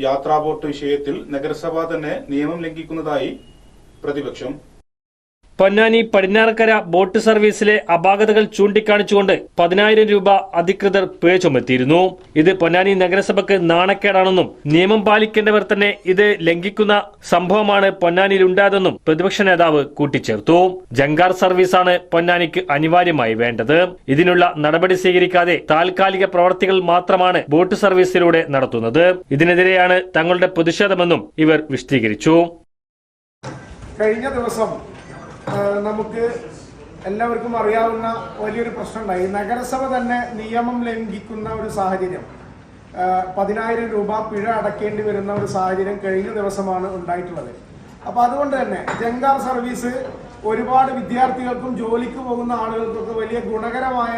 യാത്രാ ബോട്ട് വിഷയത്തിൽ നഗരസഭ തന്നെ നിയമം ലംഘിക്കുന്നതായി പ്രതിപക്ഷം പൊന്നാനി പടിഞ്ഞാറക്കര ബോട്ട് സർവീസിലെ അപാകതകൾ ചൂണ്ടിക്കാണിച്ചുകൊണ്ട് പതിനായിരം രൂപ അധികൃതർ പിഴ ചുമത്തിയിരുന്നു. ഇത് പൊന്നാനി നഗരസഭയ്ക്ക് നാണക്കേടാണെന്നും നിയമം പാലിക്കേണ്ടവർ തന്നെ ഇത് ലംഘിക്കുന്ന സംഭവമാണ് പൊന്നാനിയിൽ ഉണ്ടായതെന്നും പ്രതിപക്ഷ നേതാവ് കൂട്ടിച്ചേർത്തു. ജങ്കാർ സർവീസാണ് പൊന്നാനിക്ക് അനിവാര്യമായി വേണ്ടത്. ഇതിനുള്ള നടപടി സ്വീകരിക്കാതെ താൽക്കാലിക പ്രവർത്തികൾ മാത്രമാണ് ബോട്ട് സർവീസിലൂടെ നടത്തുന്നത്. ഇതിനെതിരെയാണ് തങ്ങളുടെ പ്രതിഷേധമെന്നും ഇവർ വിശദീകരിച്ചു. കഴിഞ്ഞ ദിവസം നമുക്ക് എല്ലാവർക്കും അറിയാവുന്ന വലിയൊരു പ്രശ്നമുണ്ടായി. നഗരസഭ തന്നെ നിയമം ലംഘിക്കുന്ന ഒരു സാഹചര്യം. പതിനായിരം രൂപ പിഴ അടക്കേണ്ടി വരുന്ന ഒരു സാഹചര്യം കഴിഞ്ഞ ദിവസമാണ് ഉണ്ടായിട്ടുള്ളത്. അപ്പോൾ അതുകൊണ്ട് തന്നെ ജങ്കാർ സർവീസ് ഒരുപാട് വിദ്യാർത്ഥികൾക്കും ജോലിക്ക് പോകുന്ന ആളുകൾക്കൊക്കെ വലിയ ഗുണകരമായ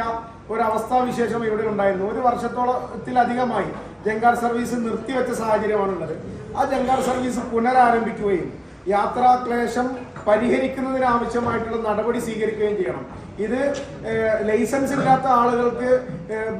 ഒരു അവസ്ഥാവിശേഷം ഇവിടെ ഉണ്ടായിരുന്നു. ഒരു വർഷത്തോളത്തിലധികമായി ജങ്കാർ സർവീസ് നിർത്തിവെച്ച സാഹചര്യമാണുള്ളത്. ആ ജങ്കാർ സർവീസ് പുനരാരംഭിക്കുകയും യാത്രാക്ലേശം പരിഹരിക്കുന്നതിനാവശ്യമായിട്ടുള്ള നടപടി സ്വീകരിക്കുകയും ചെയ്യണം. ഇത് ലൈസൻസ് ഇല്ലാത്ത ആളുകൾക്ക്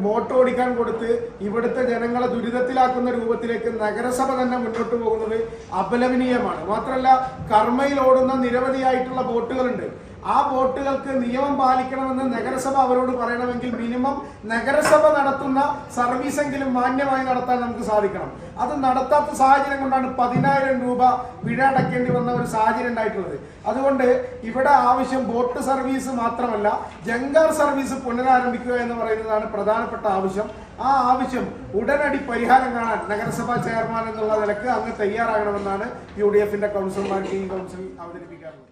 ബോട്ട് ഓടിക്കാൻ കൊടുത്ത് ഇവിടുത്തെ ജനങ്ങളെ ദുരിതത്തിലാക്കുന്ന രൂപത്തിലേക്ക് നഗരസഭ തന്നെ മുന്നോട്ട് പോകുന്നത് അപലപനീയമാണ്. മാത്രമല്ല കർമ്മയിൽ ഓടുന്ന നിരവധിയായിട്ടുള്ള ബോട്ടുകളുണ്ട്. ആ ബോട്ടുകൾക്ക് നിയമം പാലിക്കണമെന്ന് നഗരസഭ അവരോട് പറയണമെങ്കിൽ മിനിമം നഗരസഭ നടത്തുന്ന സർവീസെങ്കിലും മാന്യമായി നടത്താൻ നമുക്ക് സാധിക്കണം. അത് നടത്താത്ത സാഹചര്യം കൊണ്ടാണ് പതിനായിരം രൂപ പിഴ അടക്കേണ്ടി വന്ന ഒരു സാഹചര്യം ഉണ്ടായിട്ടുള്ളത്. അതുകൊണ്ട് ഇവിടെ ആവശ്യം ബോട്ട് സർവീസ് മാത്രമല്ല ജങ്കാർ സർവീസ് പുനരാരംഭിക്കുക എന്ന് പറയുന്നതാണ് പ്രധാനപ്പെട്ട ആവശ്യം. ആ ആവശ്യം ഉടനടി പരിഹാരം കാണാൻ നഗരസഭാ ചെയർമാൻ എന്നുള്ള നിലയ്ക്ക് അങ്ങ് തയ്യാറാകണമെന്നാണ് യു ഡി എഫിന്റെ കൗൺസിലർമാർ ഈ കൗൺസിൽ അവതരിപ്പിക്കാറുള്ളത്.